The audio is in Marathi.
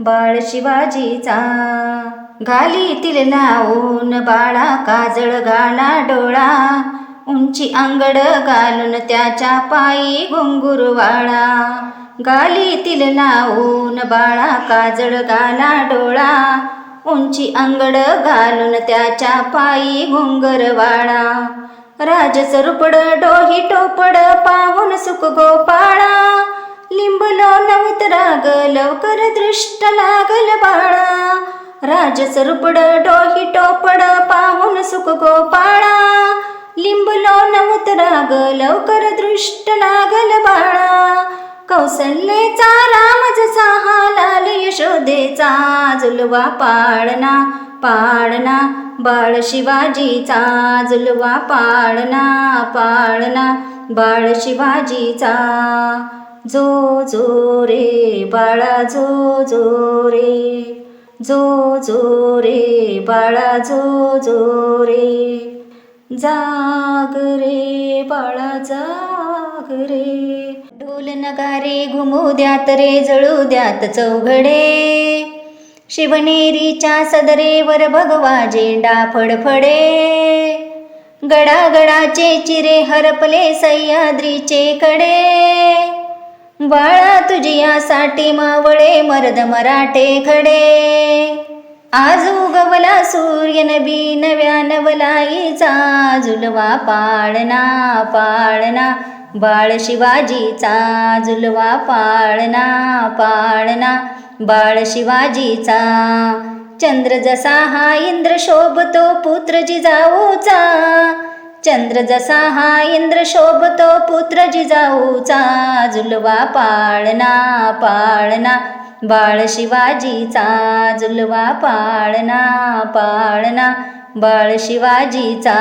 बाळ शिवाजीचा. घालीतील लावून बाळा काजळ घाला डोळा. उंची अंगड घालून त्याच्या पायी घुंगुरवाळा गालीतील लावून बाळा काजळ घाला डोळा. उंची अंगड घालून त्याच्या पायी घुंगरवाळा राजच रुपड डोही टोपड पाहून सुख गोपाळा. दृष्ट लागल बाळा. राजच रुपड डोही टोपड पाहून सुख गोपाळा. लिंबलो नवतराग लवकर दृष्ट लागल बाळा. कौसल्येचा राम जसा हा लाल यशोदेचा जुलवा पाळणा पाळणा. बाळ शिवाजीचा जुलवा पाळणा पाळणा. बाळ शिवाजीचा. जो जो रे बाळा जो जो रे जो जो रे बाळा जो जो रे. जाग रे बाळा जाग रे. ढोल नगारे घुमू द्यात रे जळू द्यात चौघडे. शिवनेरीच्या सदरेवर भगवा झेंडा फडफडे. गडागडाचे चिरे हरपले सह्याद्रीचे कडे. बाळा तुझियासाठी मावळे मर्द मराठे खडे. आज उगवला सूर्य नबी नव्या नवलाईचा झुलवा पाळणा पाळणा. बाळ शिवाजीचा झुलवा पाळणा पाळणा. बाळ शिवाजीचा चंद्र जसा हा इंद्र शोभतो पुत्र जिजाऊचा. चंद्र जसा हा इंद्र शोभतो पुत्र जिजाऊचा झुलवा पाळणा पाळणा. बाळ शिवाजीचा झुलवा पाळणा पाळणा. बाळ शिवाजीचा